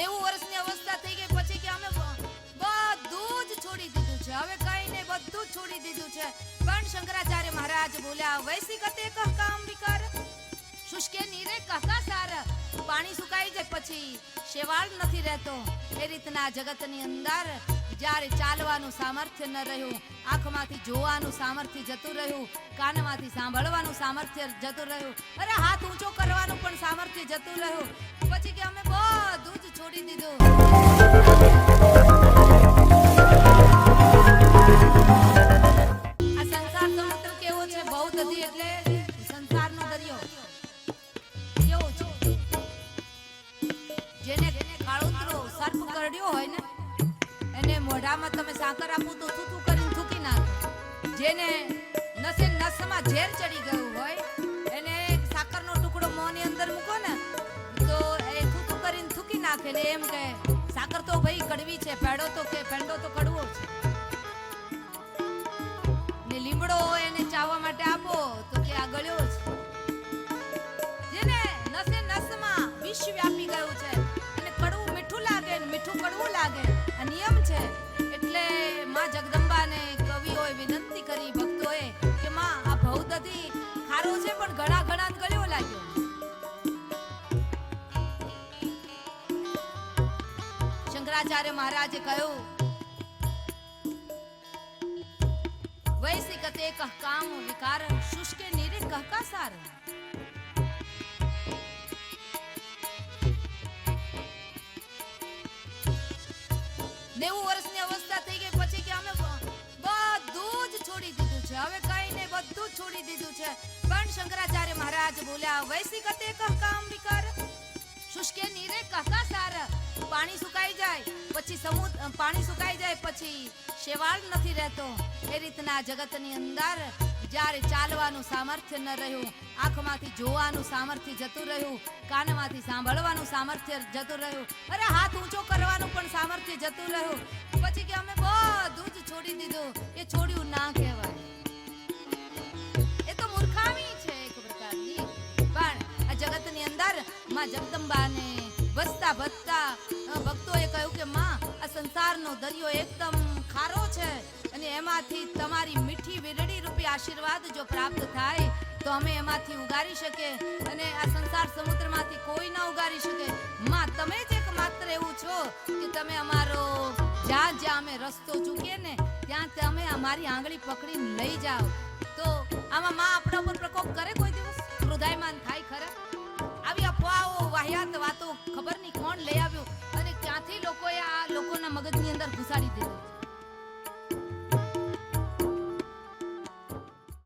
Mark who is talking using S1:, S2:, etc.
S1: નેવું વર્ષની અવસ્થા થઈ ગઈ, પછી કે અમે બધું જ છોડી દીધું છે. હવે કઈ નહીં, બધું જ છોડી દીધું છે. પણ શંકરાચાર્ય મહારાજ બોલ્યા વૈસી કતે કહ કામ વિકાર? શુષ્કે નીરે કહકા સાર? પાણી સુકાઈ જાય પછી શેવાળ નથી રહેતો. એ રીતના જગતની અંદર જ્યારે ચાલવાનું સામર્થ્ય ન રહ્યું, આંખમાંથી જોવાનું સામર્થ્ય જતું રહ્યું, કાનમાંથી સાંભળવાનું સામર્થ્ય જતું રહ્યું, અરે હાથ ઊંચો કરવાનું પણ સામર્થ્ય જતું રહ્યું. પછી કે અમે બધું છોડી દીધું. કરડ્યો હોય ને, એને મોઢામાં તમે સાકર આપો તો થૂથું કરીને થૂકી નાખે. જેને નસે નસમાં ઝેર ચડી ગયું હોય થૂકી એમ કહે, સાકર તો ભાઈ કડવી છે, પેડો તો કે, પેંડો તો કડવો છે. ને લીમડો એને ચાવવા માટે શંકરાચાર્ય મહારાજે કહ્યું વૈસી કહ કામ વિકાર શુષ્કે નિરે કહ કા સાર નેવું વર્ષની અવસ્થા થઈ ગઈ પછી કે અમે બધું જ છોડી દીધું છે. હવે કઈ ને બધું જ છોડી દીધું છે. પણ શંકરાચાર્ય મહારાજ બોલ્યા વૈસી કતે કહ કામ પાણી સુકાઈ જાય પછી શેવાળ નથી રહેતો. એ રીતના જગતની અંદર જ્યારે ચાલવાનું સામર્થ્ય ન રહ્યું, આંખમાંથી જોવાનું સામર્થ્ય જતું રહ્યું, કાનમાંથી સાંભળવાનું સામર્થ્ય જતું રહ્યું, અરે હાથ ઊંચો કરવાનું પણ સામર્થ્ય જતું રહ્યું. પછી કે અમે બધું જ છોડી દીધું. એ છોડ્યું ના કહેવાય. એ તો મૂર્ખામી છે એક પ્રકારની. પણ આ જગતની અંદરમાં જગદંબાને વસતા ભસતા ભક્તોએ કહ્યું કે માં સંસારનો દરિયો એકદમ ખારો છે અને એમાંથી તમારી મીઠી વીરડી રૂપી આશીર્વાદ જો પ્રાપ્ત થાય, તો અમે એમાંથી ઉગારી શકીએ અને આ સંસાર સમુદ્રમાંથી કોઈ ના ઉગારી શકે. માં, તમે જ એક માત્ર એવું છો કે તમે અમારો, જ્યાં જ્યાં અમે રસ્તો ચૂકીએ ને, ત્યાં તમે અમારી આંગળી પકડીને લઈ જાઓ. તો આમાં માં આપણા ઉપર પ્રકોપ કરે કોઈ દિવસ? હૃદયમાન થાય ખરા? મગજની અંદર ઘુસાડી દીધું